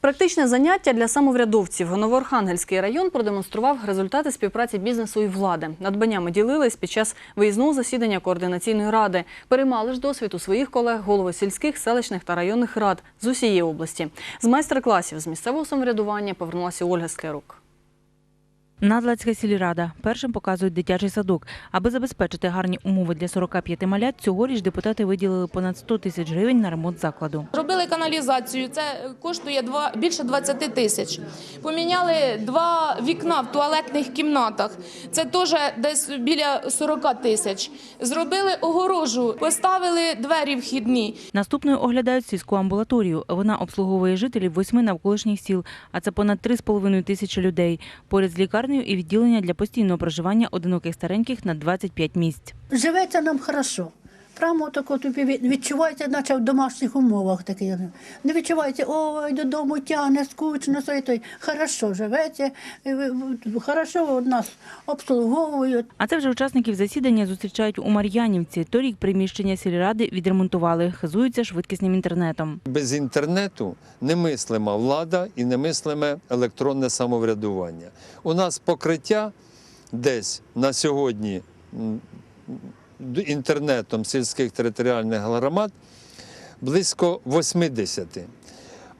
Практичне заняття для самоврядовців. Новоархангельський район продемонстрував результати співпраці бізнесу і влади. Надбаннями ділились під час виїзного засідання координаційної ради. Переймали ж досвід у своїх колег голови сільських, селищних та районних рад з усієї області. З майстер-класів з місцевого самоврядування повернулася Ольга Склярук. Надлацька сільрада першим показують дитячий садок. Аби забезпечити гарні умови для 45 малят, цьогоріч депутати виділили понад 100 тисяч гривень на ремонт закладу. Зробили каналізацію, це коштує більше 20 тисяч. Поміняли два вікна в туалетних кімнатах, це теж десь біля 40 тисяч. Зробили огорожу, поставили двері вхідні. Наступною оглядають сільську амбулаторію. Вона обслуговує жителів восьми навколишніх сіл, а це понад 3,5 тисячі людей. Поряд з лікарнею і відділення для постійного проживання одиноких стареньких на 25 місць. Живеться нам хорошо. Прямо тако тобі від- відчуваєте, наче в домашніх умовах таке. Не відчуваєте, ой, додому тягне, скучно, той, той. Хорошо живеться, е, е, хорошо нас обслуговують. А це вже учасників засідання зустрічають у Мар'янівці. Торік приміщення сільради відремонтували, хизуються швидкісним інтернетом. Без інтернету немислима влада і немислиме електронне самоврядування. У нас покриття десь на сьогодні інтернетом сільських територіальних громад близько 80.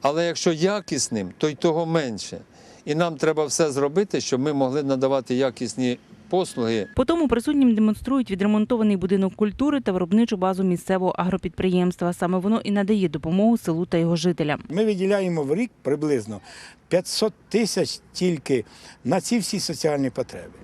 Але якщо якісним, то й того менше. І нам треба все зробити, щоб ми могли надавати якісні послуги По тому присутнім демонструють відремонтований будинок культури та виробничу базу місцевого агропідприємства. Саме воно і надає допомогу селу та його жителям. Ми виділяємо в рік приблизно 500 тисяч тільки на ці всі соціальні потреби.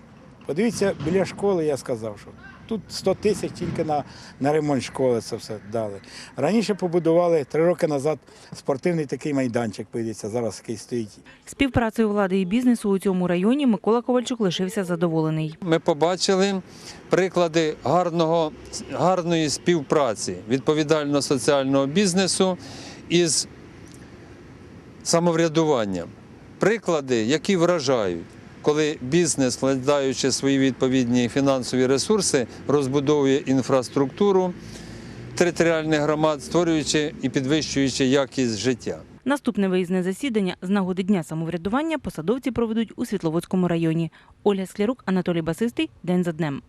Подивіться, біля школи я сказав, що тут 100 тисяч тільки на, на ремонт школи це все дали. Раніше побудували три роки назад спортивний такий майданчик, подивіться, зараз який стоїть. Співпрацею влади і бізнесу у цьому районі Микола Ковальчук лишився задоволений. Ми побачили приклади гарного, гарної співпраці відповідально соціального бізнесу із самоврядуванням. Приклади, які вражають, коли бізнес, вкладаючи свої відповідні фінансові ресурси, розбудовує інфраструктуру територіальних громад, створюючи і підвищуючи якість життя. Наступне виїзне засідання з нагоди дня самоврядування посадовці проведуть у Світловодському районі. Ольга Склярук, Анатолій Басистий. День за днем.